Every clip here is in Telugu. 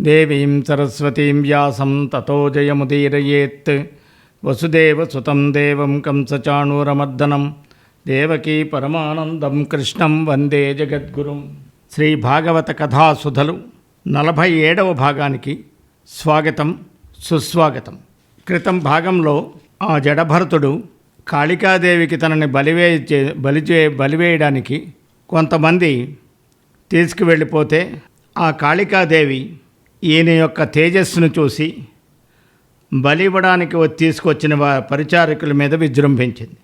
దేవీం సరస్వతీం వ్యాసం తతో జయముదీరయేత్. వసుదేవసుతం దేవం కంసచాణూరమర్దనం. దేవకీ పరమానందం కృష్ణం వందే జగద్గురుం. శ్రీ భాగవత కథాసుధలు నలభై ఏడవ భాగానికి స్వాగతం సుస్వాగతం. క్రితం భాగంలో ఆ జడభరతుడు కాళికాదేవికి తనని బలివే బలిచే బలివేయడానికి కొంతమంది తీసుకువెళ్ళిపోతే ఆ కాళికాదేవి ఈయన యొక్క తేజస్సును చూసి బలి ఇవ్వడానికి తీసుకొచ్చిన వారి పరిచారకుల మీద విజృంభించింది.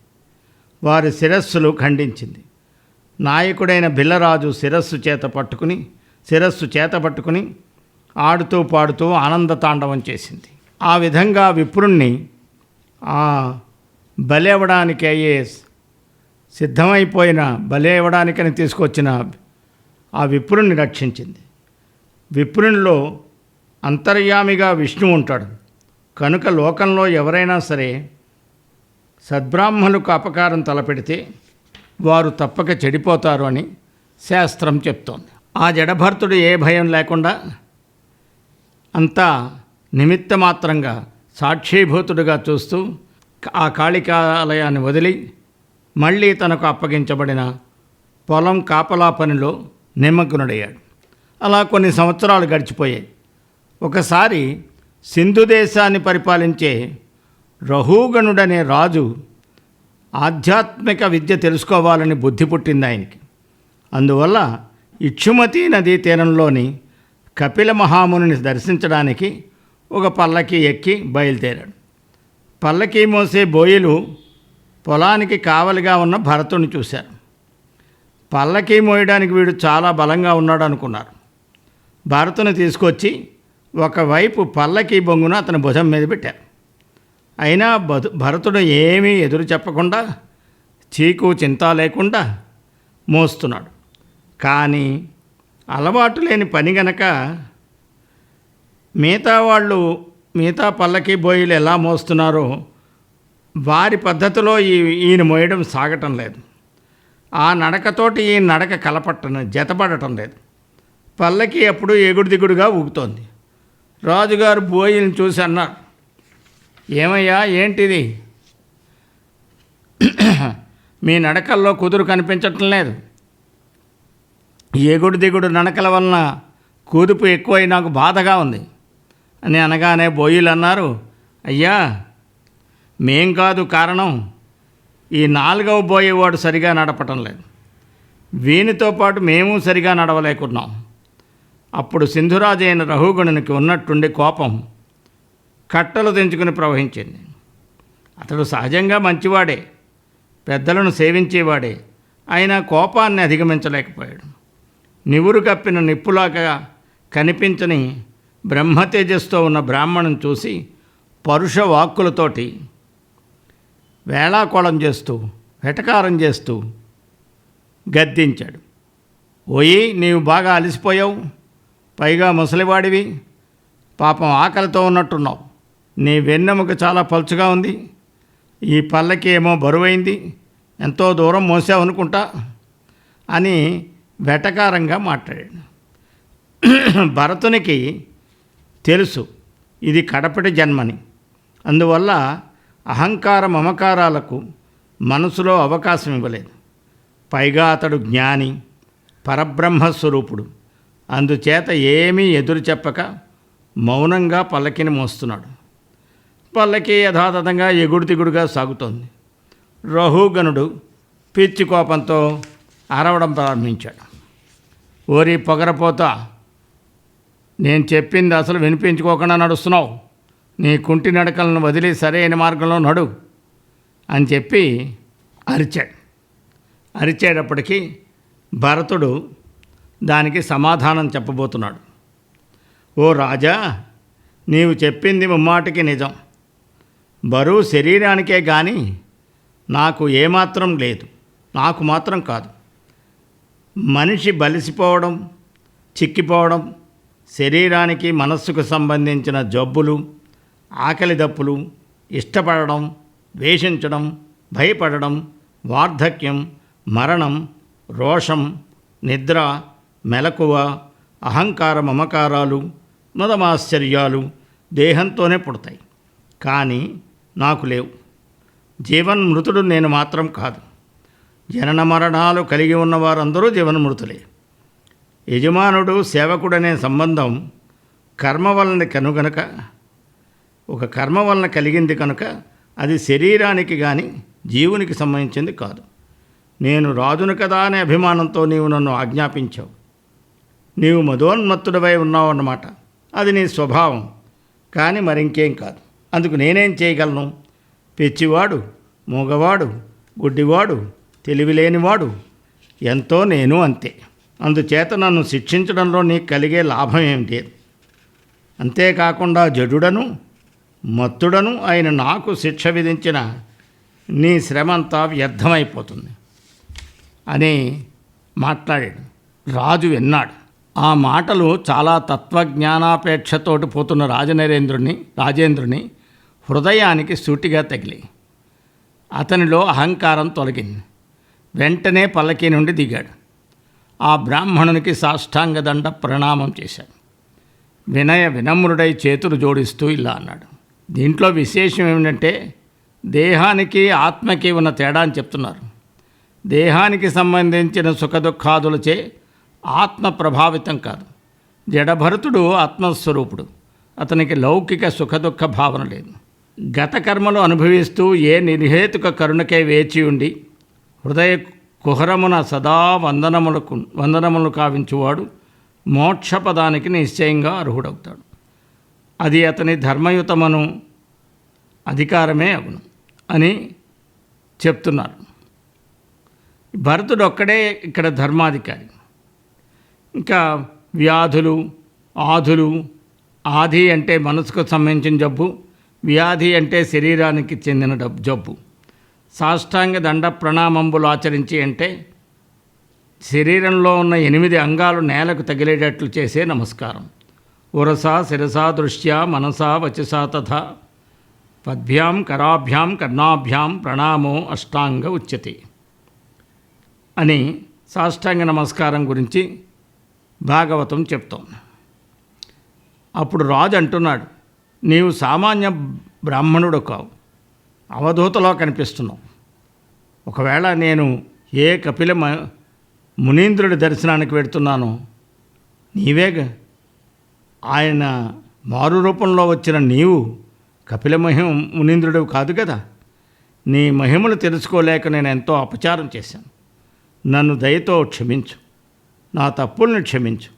వారి శిరస్సులు ఖండించింది. నాయకుడైన బిల్లరాజు శిరస్సు చేత పట్టుకుని శిరస్సు చేత పట్టుకుని ఆడుతూ పాడుతూ ఆనంద తాండవం చేసింది. ఆ విధంగా విప్రుణ్ణి ఆ బలేవడానికి అయ్యే సిద్ధమైపోయిన బలేవడానికని ఇవ్వడానికని తీసుకొచ్చిన ఆ విప్రుణ్ణి రక్షించింది. విప్రునిలో అంతర్యామిగా విష్ణు ఉంటాడు. కనుక లోకంలో ఎవరైనా సరే సద్బ్రాహ్మణులకు అపకారం తలపెడితే వారు తప్పక చెడిపోతారు అని శాస్త్రం చెప్తోంది. ఆ జడభర్తుడు ఏ భయం లేకుండా అంతా నిమిత్తమాత్రంగా సాక్షీభూతుడుగా చూస్తూ ఆ కాళికాలయాన్ని వదిలి మళ్ళీ తనకు అప్పగించబడిన పొలం కాపలా పనిలో నిమగ్నుడయ్యాడు. అలా కొన్ని సంవత్సరాలు గడిచిపోయాయి. ఒకసారి సింధు దేశాన్ని పరిపాలించే రహూగణుడనే రాజు ఆధ్యాత్మిక విద్య తెలుసుకోవాలని బుద్ధి పుట్టింది ఆయనకి. అందువల్ల ఇక్షుమతి నదీ తీరంలోని కపిల మహామునిని దర్శించడానికి ఒక పల్లకి ఎక్కి బయలుదేరాడు. పల్లకి మోసే బోయిలు పొలానికి కావలిగా ఉన్న భరతుని చూశారు. పల్లకి మోయడానికి వీడు చాలా బలంగా ఉన్నాడు అనుకున్నారు భారత్ను తీసుకొచ్చి ఒకవైపు పల్లకి బొంగున అతని భుజం మీద పెట్టారు అయినా బదు భరతుడు ఏమీ ఎదురు చెప్పకుండా చీకు చింత లేకుండా మోస్తున్నాడు. కానీ అలవాటు లేని పని గనక మిగతా వాళ్ళు మిగతా పల్లకి బోయిలు ఎలా మోస్తున్నారో వారి పద్ధతిలో ఈ ఈయన మోయడం సాగటం లేదు. ఆ నడకతోటి ఈ నడక కలపట్టం జతపడటం లేదు. పల్లకి అప్పుడు ఎగుడు దిగుడుగా ఊగుతోంది రాజుగారు బోయిని చూసి అన్నారు ఏమయ్యా ఏంటిది? మీ నడకల్లో కుదురు కనిపించటం లేదు. ఎగుడు దిగుడు నడకల వలన కూదుపు ఎక్కువై నాకు బాధగా ఉంది. అని అనగానే బోయిలు అన్నారు అయ్యా మేం కాదు కారణం ఈ నాలుగవ బోయేవాడు సరిగా నడపటం లేదు. వీనితో పాటు మేము సరిగా నడవలేకున్నాం. అప్పుడు సింధురాజు అయిన రఘుగుణునికి ఉన్నట్టుండి కోపం కట్టలు తెంచుకుని ప్రవహించింది. అతడు సహజంగా మంచివాడే పెద్దలను సేవించేవాడే అయినా కోపాన్ని అధిగమించలేకపోయాడు. నివురు కప్పిన నిప్పులాగా కనిపించని బ్రహ్మతేజస్తో ఉన్న బ్రాహ్మణం చూసి పరుష వాక్కులతోటి వేళాకోళం చేస్తూ వెటకారం చేస్తూ గద్దించాడు. ఓయి నీవు బాగా అలసిపోయావు? పైగా ముసలివాడివి. పాపం ఆకలితో ఉన్నట్టున్నావు. నీ వెన్నెముక చాలా పలుచుగా ఉంది. ఈ పల్లకి ఏమో బరువైంది. ఎంతో దూరం మోసావనుకుంటా అని వెటకారంగా మాట్లాడాడు. భరతునికి తెలుసు ఇది కడపటి జన్మని. అందువల్ల అహంకార మమకారాలకు మనసులో అవకాశం ఇవ్వలేదు. పైగా అతడు జ్ఞాని పరబ్రహ్మస్వరూపుడు. అందుచేత ఏమీ ఎదురు చెప్పక మౌనంగా పల్లకిని మోస్తున్నాడు. పల్లకి యథాతథంగా ఎగుడు తిగుడుగా సాగుతోంది. రహుగణుడు పిచ్చి కోపంతో అరవడం ప్రారంభించాడు. ఓరి పొగరపోతా నేను చెప్పింది అసలు వినిపించుకోకుండా నడుస్తున్నావు. నీ కుంటి నడకలను వదిలి సరైన మార్గంలో నడు అని చెప్పి అరిచాడు. అరిచేటప్పటికీ భరతుడు దానికి సమాధానం చెప్పబోతున్నాడు. ఓ రాజా నీవు చెప్పింది ముమ్మాటికి నిజం. బరువు శరీరానికే కానీ నాకు ఏమాత్రం లేదు. నాకు మాత్రం కాదు. మనిషి బలిసిపోవడం చిక్కిపోవడం శరీరానికి మనస్సుకు సంబంధించిన జబ్బులు ఆకలి దప్పులు ఇష్టపడడం ద్వేషించడం భయపడడం వార్ధక్యం మరణం రోషం నిద్ర మెలకువ అహంకార మమకారాలు మదమాశ్చర్యాలు దేహంతోనే పుడతాయి. కానీ నాకు లేవు. జీవన్మృతుడు నేను మాత్రం కాదు. జనన మరణాలు కలిగి ఉన్న వారందరూ జీవన్మృతులే. యజమానుడు సేవకుడనే సంబంధం కర్మ వలన కనుగనక ఒక కర్మ వలన కలిగింది కనుక అది శరీరానికి కానీ జీవునికి సంబంధించింది కాదు. నేను రాజును కదా అనే అభిమానంతో నీవు నన్ను ఆజ్ఞాపించావు. నీవు మధోన్మత్తుడవై ఉన్నావు అన్నమాట. అది నీ స్వభావం. కానీ మరింకేం కాదు. అందుకు నేనేం చేయగలను? పిచ్చివాడు మూగవాడు గుడ్డివాడు తెలివిలేనివాడు. ఎంతో నేను అంతే. అందుచేత నన్ను శిక్షించడంలో నీకు కలిగే లాభం ఏమిటి అంతేకాకుండా జడుడను మత్తుడను ఆయన నాకు శిక్ష విధించిన నీ శ్రమంతా వ్యర్థమైపోతుంది. అని మాట్లాడాడు. రాజు విన్నాడు. ఆ మాటలు చాలా తత్వజ్ఞానాపేక్షతోటి పోతున్న రాజనరేంద్రుని రాజేంద్రుని హృదయానికి సూటిగా తగిలి. అతనిలో అహంకారం తొలగింది. వెంటనే పల్లకి నుండి దిగాడు. ఆ బ్రాహ్మణునికి సాష్టాంగదండ ప్రణామం చేశాడు. వినయ వినమ్రుడై చేతులు జోడిస్తూ ఇలా అన్నాడు. దీంట్లో విశేషం ఏమిటంటే దేహానికి ఆత్మకి ఉన్న తేడా అని చెప్తున్నారు. దేహానికి సంబంధించిన సుఖదుఖాదులచే ఆత్మ ప్రభావితం కాదు. జడభరతుడు ఆత్మస్వరూపుడు. అతనికి లౌకిక సుఖదుఖ భావన లేదు. గత కర్మలు అనుభవిస్తూ ఏ నిర్హేతుక కరుణకే వేచి ఉండి హృదయ కుహరమున సదా వందనములకు వందనములు కావించువాడు మోక్షపదానికి నిశ్చయంగా అర్హుడవుతాడు. అది అతని ధర్మయుతమను అధికారమే అవును అని చెప్తున్నారు. భరతుడు ఒక్కడే ఇక్కడ ధర్మాధికారి. ఇంకా వ్యాధులు ఆధులు ఆది అంటే మనసుకు సంబంధించిన జబ్బు వ్యాధి అంటే శరీరానికి చెందిన డబ్బు జబ్బు. సాష్టాంగ దండ ప్రణామంబులు ఆచరించి అంటే శరీరంలో ఉన్న ఎనిమిది అంగాలు నేలకు తగిలేటట్లు చేసే నమస్కారం. ఉరస శిరసా దృష్ట్యా మనస వచసా తథా. పద్భ్యాం కరాభ్యాం కర్ణాభ్యాం ప్రణామో అష్టాంగ ఉచ్యతి. అని సాష్టాంగ నమస్కారం గురించి భాగవతం చెప్తోంది అప్పుడు రాజు అంటున్నాడు నీవు సామాన్య బ్రాహ్మణుడు కావు అవధూతలో కనిపిస్తున్నావు. ఒకవేళ నేను ఏ కపిల మునీంద్రుడి దర్శనానికి వెడుతున్నాను నీవే ఆయన మారు రూపంలో వచ్చిన నీవు కపిల మహిమ మునీంద్రుడు కాదు కదా. నీ మహిమను తెలుసుకోలేక నేను ఎంతో అపచారం చేశాను. నన్ను దయతో క్షమించు. నా తప్పుల్ని క్షమించు.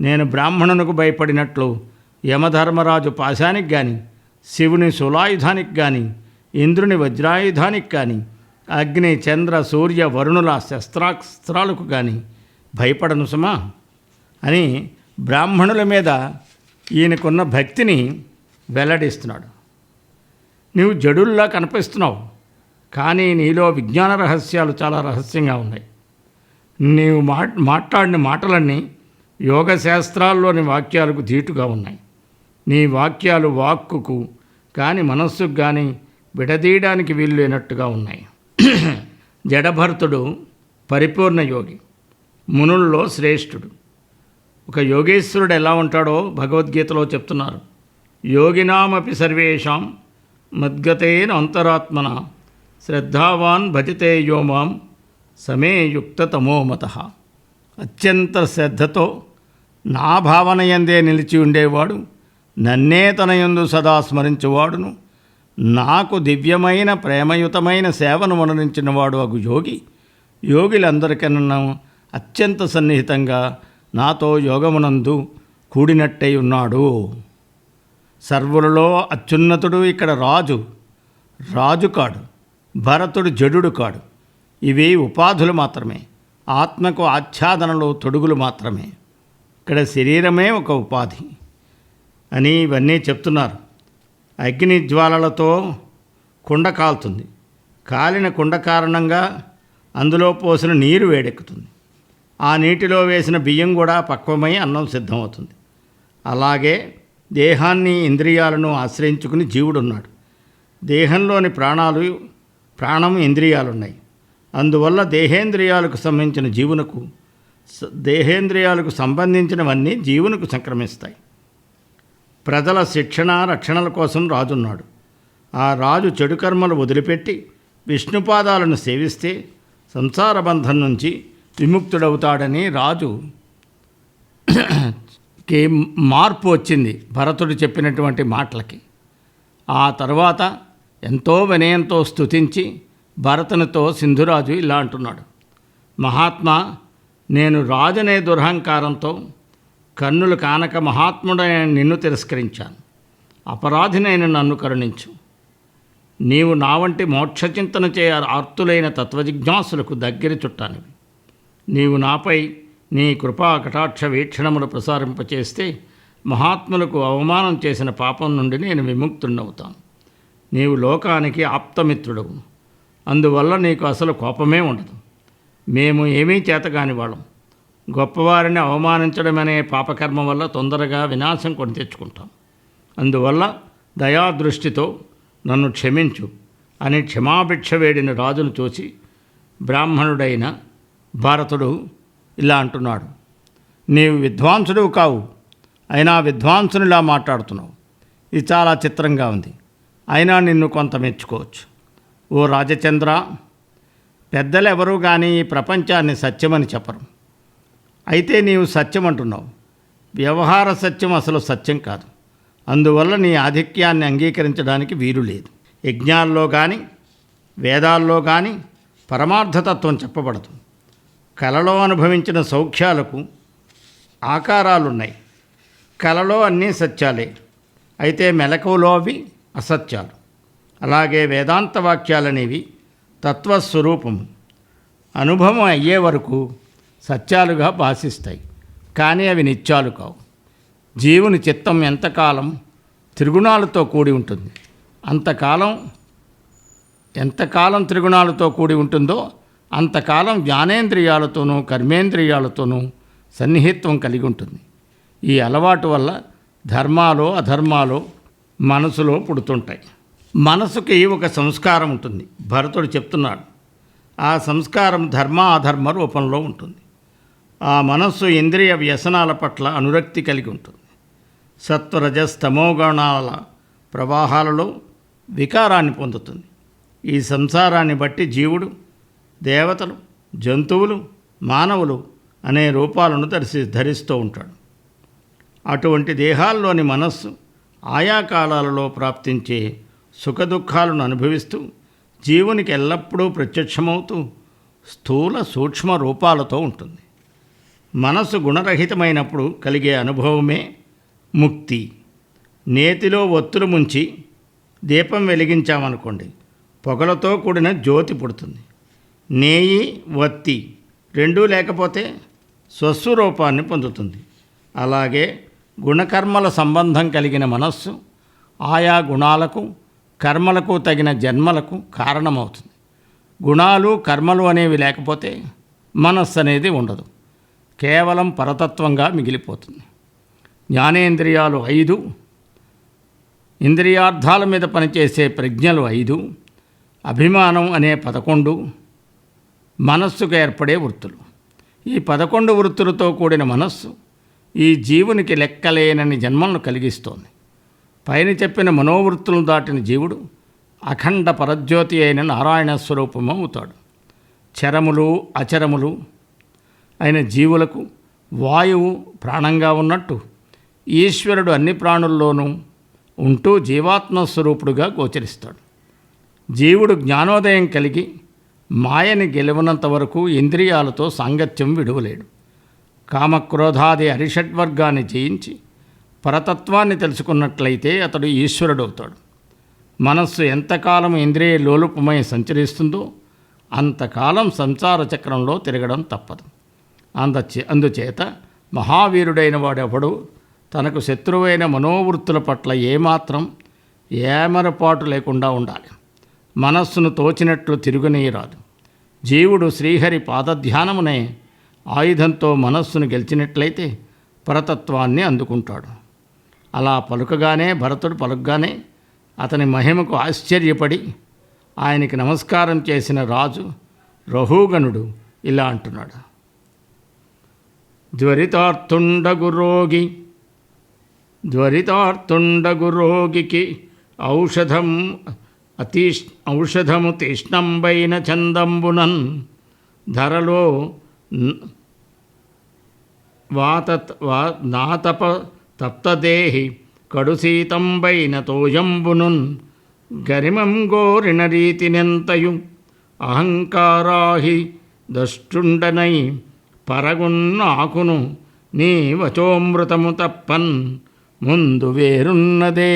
నేను బ్రాహ్మణునకు భయపడినట్లు యమధర్మరాజు పాశానికి కానీ శివుని సులాయుధానికి కానీ ఇంద్రుని వజ్రాయుధానికి కానీ అగ్ని చంద్ర సూర్య వరుణుల శస్త్రాస్త్రాలకు కానీ భయపడను సుమా అని బ్రాహ్మణుల మీద ఈయనకున్న భక్తిని వెల్లడిస్తున్నాడు. నీవు జడుల్లా కనిపిస్తున్నావు కానీ నీలో విజ్ఞాన రహస్యాలు చాలా రహస్యంగా ఉన్నాయి. నీవు మా మాట్లాడిన మాటలన్నీ యోగ శాస్త్రాల్లోని వాక్యాలకు ధీటుగా ఉన్నాయి. నీ వాక్యాలు వాక్కుకు కానీ మనస్సుకు కానీ విడదీయడానికి వీలు లేనట్టుగా ఉన్నాయి. జడభరతుడు పరిపూర్ణ యోగి మునుల్లో శ్రేష్ఠుడు. ఒక యోగేశ్వరుడు ఎలా ఉంటాడో భగవద్గీతలో చెప్తున్నారు. యోగినామపి సర్వేషాం మద్గతేన అంతరాత్మన శ్రద్ధావాన్ భజతే యోమాం సమేయుక్తతమోమత అత్యంత శ్రద్ధతో నా భావన ఎందే నిలిచి ఉండేవాడు నన్నే తన యందు సదా స్మరించువాడును నాకు దివ్యమైన ప్రేమయుతమైన సేవను మనరించినవాడు అగు యోగి. యోగిలందరికన్నా అత్యంత సన్నిహితంగా నాతో యోగమునందు కూడినట్టై ఉన్నాడు. సర్వులలో అత్యున్నతుడు ఇక్కడ రాజు రాజు కాడు భరతుడు జడుడు కాడు ఇవి ఉపాధులు మాత్రమే. ఆత్మకు ఆచ్ఛాదనలు తొడుగులు మాత్రమే. ఇక్కడ శరీరమే ఒక ఉపాధి అని ఇవన్నీ చెప్తున్నారు. అగ్ని జ్వాలలతో కుండ కాలుతుంది. కాలిన కుండ కారణంగా అందులో పోసిన నీరు వేడెక్కుతుంది. ఆ నీటిలో వేసిన బియ్యం కూడా పక్వమై అన్నం సిద్ధమవుతుంది. అలాగే దేహాన్ని ఇంద్రియాలను ఆశ్రయించుకుని జీవుడున్నాడు. దేహంలోని ప్రాణాలు ప్రాణం ఇంద్రియాలున్నాయి. అందువల్ల దేహేంద్రియాలకు సంబంధించిన జీవునకు దేహేంద్రియాలకు సంబంధించినవన్నీ జీవునకు సంక్రమిస్తాయి. ప్రజల శిక్షణ రక్షణల కోసం రాజున్నాడు. ఆ రాజు చెడు కర్మలు వదిలిపెట్టి విష్ణుపాదాలను సేవిస్తే సంసార బంధం నుంచి విముక్తుడవుతాడని రాజు కి మార్పు వచ్చింది భరతుడు చెప్పినటువంటి మాటలకి. ఆ తర్వాత ఎంతో వినయంతో స్తుతించి భరతునితో సింధురాజు ఇలా అంటున్నాడు. మహాత్మా నేను రాజునే దురహంకారంతో కన్నులు కానక మహాత్ముడైన నిన్ను తిరస్కరించాను. అపరాధినైన నన్ను కరుణించు. నీవు నా వంటి మోక్షచింతన చే ఆర్తులైన తత్వజిజ్ఞాసులకు దగ్గర చుట్టానివి. నీవు నాపై నీ కృపా కటాక్ష వీక్షణములు ప్రసారింపచేస్తే మహాత్ములకు అవమానం చేసిన పాపం నుండి నేను విముక్తుడవుతాను నీవు లోకానికి ఆప్తమిత్రుడవు. అందువల్ల నీకు అసలు కోపమే ఉండదు. మేము ఏమీ చేతగాని వాళ్ళం. గొప్పవారిని అవమానించడం అనే పాపకర్మ వల్ల తొందరగా వినాశం కొని తెచ్చుకుంటాం. అందువల్ల దయాదృష్టితో నన్ను క్షమించు అని క్షమాభిక్ష వేడిన రాజును చూసి బ్రాహ్మణుడైన భారతుడు ఇలా అంటున్నాడు. నీవు విద్వాంసుడు కావు. అయినా విద్వాంసునిలా మాట్లాడుతున్నావు. ఇది చాలా చిత్రంగా ఉంది. అయినా నిన్ను కొంత మెచ్చుకోవచ్చు. ఓ రాజచంద్ర పెద్దలెవరూ కానీ ఈ ప్రపంచాన్ని సత్యమని చెప్పరు. అయితే నీవు సత్యం అంటున్నావు వ్యవహార సత్యం అసలు సత్యం కాదు. అందువల్ల నీ ఆధిక్యాన్ని అంగీకరించడానికి వీలు లేదు. యజ్ఞాల్లో కానీ వేదాల్లో కానీ పరమార్థతత్వం చెప్పబడదు. కలలో అనుభవించిన సౌఖ్యాలకు ఆకారాలున్నాయి. కలలో అన్నీ సత్యాలే. అయితే మెలకువలో అవి అసత్యాలు. అలాగే వేదాంత వాక్యాలనేవి తత్వస్వరూపము. అనుభవం అయ్యే వరకు సత్యాలుగా భాషిస్తాయి కానీ అవి నిత్యాలు కావు. జీవుని చిత్తం ఎంతకాలం త్రిగుణాలతో కూడి ఉంటుంది? అంతకాలం ఎంతకాలం త్రిగుణాలతో కూడి ఉంటుందో అంతకాలం జ్ఞానేంద్రియాలతోనూ కర్మేంద్రియాలతోనూ సన్నిహిత్వం కలిగి ఉంటుంది. ఈ అలవాటు వల్ల ధర్మాలు అధర్మాలు మనసులో పుడుతుంటాయి. మనసుకి ఒక సంస్కారం ఉంటుంది. భరతుడు చెప్తున్నాడు ఆ సంస్కారం ధర్మ అధర్మ రూపంలో ఉంటుంది. ఆ మనస్సు ఇంద్రియ వ్యసనాల పట్ల అనురక్తి కలిగి ఉంటుంది. సత్వరజస్తమోగణాల ప్రవాహాలలో వికారాన్ని పొందుతుంది. ఈ సంసారాన్ని బట్టి జీవుడు దేవతలు జంతువులు మానవులు అనే రూపాలను దర్శి ధరిస్తూ ఉంటాడు. అటువంటి దేహాల్లోని మనస్సు ఆయా కాలాలలో ప్రాప్తించే సుఖదుఖాలను అనుభవిస్తూ జీవునికి ఎల్లప్పుడూ ప్రత్యక్షమవుతూ స్థూల సూక్ష్మ రూపాలతో ఉంటుంది. మనసు గుణరహితమైనప్పుడు కలిగే అనుభవమే ముక్తి. నేతిలో ఒత్తులు ముంచి దీపం వెలిగించామనుకోండి పొగలతో కూడిన జ్యోతి పుడుతుంది. నేయి వత్తి రెండూ లేకపోతే స్వస్వరూపాన్ని పొందుతుంది. అలాగే గుణకర్మల సంబంధం కలిగిన మనస్సు ఆయా గుణాలకు కర్మలకు తగిన జన్మలకు కారణమవుతుంది. గుణాలు కర్మలు అనేవి లేకపోతే మనస్సు అనేది ఉండదు. కేవలం పరతత్వంగా మిగిలిపోతుంది. జ్ఞానేంద్రియాలు ఐదు ఇంద్రియార్థాల మీద పనిచేసే ప్రజ్ఞలు ఐదు అభిమానం అనే పదకొండు మనస్సుకు ఏర్పడే వృత్తులు. ఈ పదకొండు వృత్తులతో కూడిన మనస్సు ఈ జీవునికి లెక్కలేనని జన్మలను కలిగిస్తోంది. పైన చెప్పిన మనోవృత్తులను దాటిన జీవుడు అఖండ పరజ్యోతి అయిన నారాయణ స్వరూపము అవుతాడు చరములు అచరములు అయిన జీవులకు వాయువు ప్రాణంగా ఉన్నట్టు ఈశ్వరుడు అన్ని ప్రాణుల్లోనూ ఉంటూ జీవాత్మ స్వరూపుడుగా గోచరిస్తాడు. జీవుడు జ్ఞానోదయం కలిగి మాయని గెలవనంత వరకు ఇంద్రియాలతో సాంగత్యం విడువలేడు. కామక్రోధాది అరిషడ్వర్గాన్ని జయించి పరతత్వాన్ని తెలుసుకున్నట్లయితే అతడు ఈశ్వరుడవుతాడు. మనస్సు ఎంతకాలం ఇంద్రియ లోలుపమై సంచరిస్తుందో అంతకాలం సంసార చక్రంలో తిరగడం తప్పదు. అందచే అందుచేత మహావీరుడైన వాడెవడు? తనకు శత్రువైన మనోవృత్తుల పట్ల ఏమాత్రం ఏమరపాటు లేకుండా ఉండాలి. మనస్సును తోచినట్లు తిరుగునీయరాదు. జీవుడు శ్రీహరి పాదధ్యానమునే ఆయుధంతో మనస్సును గెలిచినట్లయితే పరతత్వాన్ని అందుకుంటాడు. అలా పలుకగానే భరతుడు పలుకగానే అతని మహిమకు ఆశ్చర్యపడి ఆయనకి నమస్కారం చేసిన రాజు రహూగణుడు ఇలా అంటున్నాడు. జ్వరితార్థుండగు రోగి జ్వరితార్థుండగు రోగికి ఔషధం అతీష్ ఔషధము తీష్ణంబైన చందంబునన్ ధరలో వాత వా నాతప తప్తదేహి కడుసీతంబైన తోయంబునున్ గరిమం గోరిన రీతినెంతయు అహంకారాహి దష్టుండనై పరగున్నాకును నీ వచోమృతము తప్పన్ ముందు వేరున్నదే.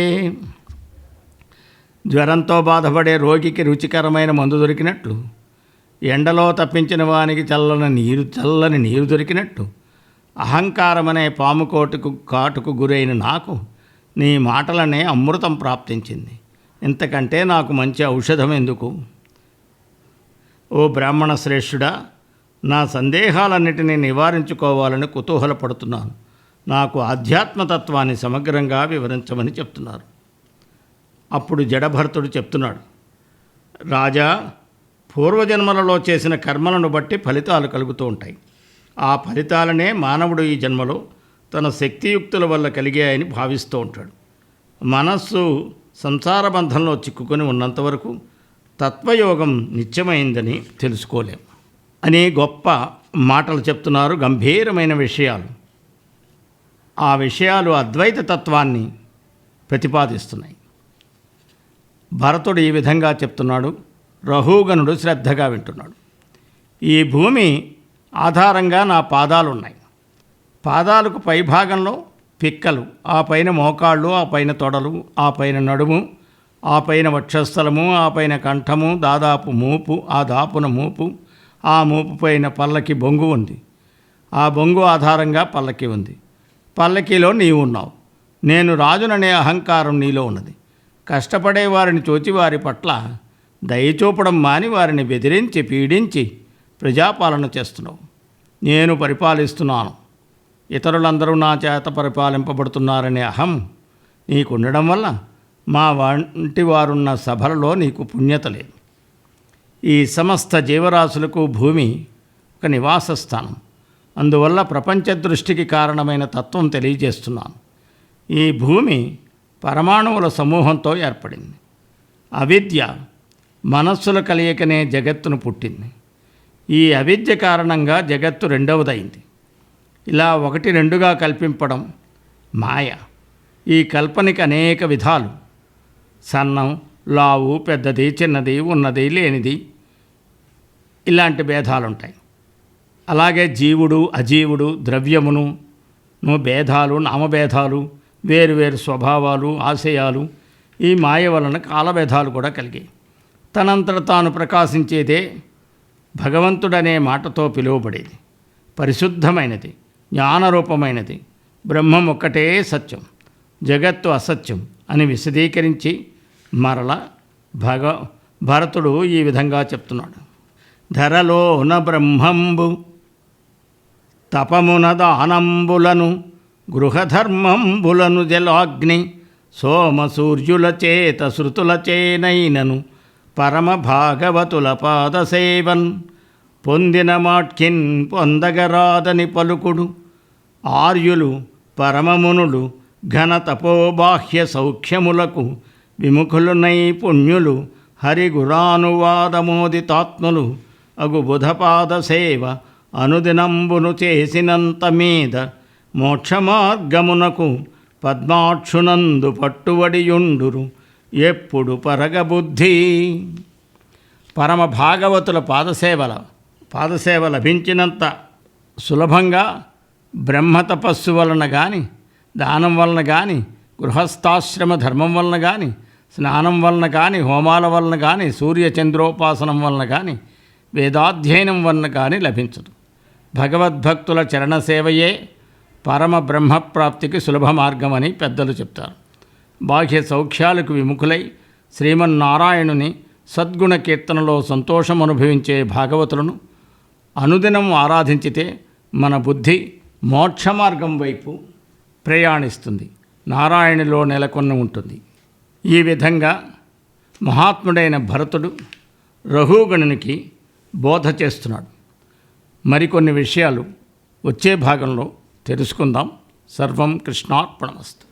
జ్వరంతో బాధపడే రోగికి రుచికరమైన మందు దొరికినట్లు ఎండలో తప్పించిన వానికి చల్లని నీరు చల్లని నీరు దొరికినట్టు అహంకారమనే పాముకోటుకు కాటుకు గురైన నాకు నీ మాటలనే అమృతం ప్రాప్తించింది. ఇంతకంటే నాకు మంచి ఔషధం ఎందుకు? ఓ బ్రాహ్మణ శ్రేష్ఠుడా నా సందేహాలన్నిటినీ నివారించుకోవాలని కుతూహలపడుతున్నాను. నాకు ఆధ్యాత్మతత్వాన్ని సమగ్రంగా వివరించమని చెప్తున్నారు. అప్పుడు జడభరతుడు చెప్తున్నాడు రాజా పూర్వజన్మలలో చేసిన కర్మలను బట్టి ఫలితాలు కలుగుతూ ఉంటాయి. ఆ ఫలితాలనే మానవుడు ఈ జన్మలో తన శక్తియుక్తుల వల్ల కలిగాయని భావిస్తూ ఉంటాడు. మనస్సు సంసార బంధంలో చిక్కుకొని ఉన్నంతవరకు తత్వయోగం నిత్యమైందని తెలుసుకోలేం. అని గొప్ప మాటలు చెప్తున్నారు గంభీరమైన విషయాలు. ఆ విషయాలు అద్వైత తత్వాన్ని ప్రతిపాదిస్తున్నాయి. భరతుడు ఈ విధంగా చెప్తున్నాడు. రహూగనుడు శ్రద్ధగా వింటున్నాడు. ఈ భూమి ఆధారంగా నా పాదాలు ఉన్నాయి పాదాలకు పైభాగంలో పిక్కలు ఆ పైన మోకాళ్ళు ఆ పైన తొడలు ఆ పైన నడుము ఆ పైన వక్షస్థలము ఆ పైన కంఠము దాదాపు మూపు ఆ దాపున మూపు ఆ మూపు పైన పల్లకి బొంగు ఉంది. ఆ బొంగు ఆధారంగా పల్లకి ఉంది. పల్లకీలో నీవు ఉన్నావు. నేను రాజుననే అహంకారం నీలో ఉన్నది. కష్టపడే వారిని చూచి వారి పట్ల దయచూపడం మాని వారిని బెదిరించి పీడించి ప్రజాపాలన చేస్తున్నావు. నేను పరిపాలిస్తున్నాను. ఇతరులందరూ నా చేత పరిపాలింపబడుతున్నారనే అహం నీకుండడం వల్ల మా వంటి వారున్న సభలలో నీకు పుణ్యత లేదు. ఈ సమస్త జీవరాశులకు భూమి ఒక నివాస స్థానం. అందువల్ల ప్రపంచ దృష్టికి కారణమైన తత్వం తెలియజేస్తున్నాను. ఈ భూమి పరమాణువుల సమూహంతో ఏర్పడింది. అవిద్య మనస్సుల కలయికనే జగత్తును పుట్టింది. ఈ అవిద్య కారణంగా జగత్తు రెండవదైంది. ఇలా ఒకటి రెండుగా కల్పింపడం మాయ. ఈ కల్పనకి అనేక విధాలు. సన్నం లావు పెద్దది చిన్నది ఉన్నది లేనిది ఇలాంటి భేదాలుంటాయి. అలాగే జీవుడు అజీవుడు ద్రవ్యమును ను భేదాలు నామభేదాలు వేరువేరు స్వభావాలు ఆశయాలు ఈ మాయ వలన కాలభేదాలు కూడా కలిగాయి. తనంతట తాను ప్రకాశించేదే భగవంతుడనే మాటతో పిలువబడేది. పరిశుద్ధమైనది జ్ఞానరూపమైనది బ్రహ్మం ఒక్కటే సత్యం జగత్తు అసత్యం అని విశదీకరించి మరల భగ భరతుడు ఈ విధంగా చెప్తున్నాడు. ధరలోన బ్రహ్మంబు తపమున దానంబులను గృహధర్మంబులను జలాగ్ని సోమసూర్యుల చేత శృతుల చేనైనను పరమభాగవతుల పాదసేవన్ పొందిన మాట్కిన్ పొందగరాదని పలుకుడు. ఆర్యులు పరమమునులు ఘన తపోబాహ్య సౌఖ్యములకు విముఖులునై పుణ్యులు హరిగురానువాదమోదితాత్ములు అగు బుధపాద సేవ అనుదినంబును చేసినంత మీద మోక్షమార్గమునకు పద్మాక్షునందు పట్టుబడియుండురు ఎప్పుడు పరగబుద్ధి? పరమ భాగవతుల పాదసేవల పాదసేవ లభించినంత సులభంగా బ్రహ్మ తపస్సు వలన కానీ దానం వలన కానీ గృహస్థాశ్రమ ధర్మం వలన కానీ స్నానం వలన కానీ హోమాల వలన కానీ సూర్య చంద్రోపాసనం వలన కానీ వేదాధ్యయనం వలన కానీ లభించదు. భగవద్భక్తుల చరణ సేవయే పరమ బ్రహ్మప్రాప్తికి సులభ మార్గమని పెద్దలు చెప్తారు. బాహ్య సౌఖ్యాలకు విముఖులై శ్రీమన్నారాయణుని సద్గుణ కీర్తనలో సంతోషం అనుభవించే భాగవతులను అనుదినం ఆరాధించితే మన బుద్ధి మోక్ష మార్గం వైపు ప్రయాణిస్తుంది. నారాయణులో నెలకొని ఉంటుంది. ఈ విధంగా మహాత్ముడైన భరతుడు రఘుగణునికి బోధ చేస్తున్నాడు. మరికొన్ని విషయాలు వచ్చే భాగంలో తెలుసుకుందాం. సర్వం కృష్ణార్పణమస్తు.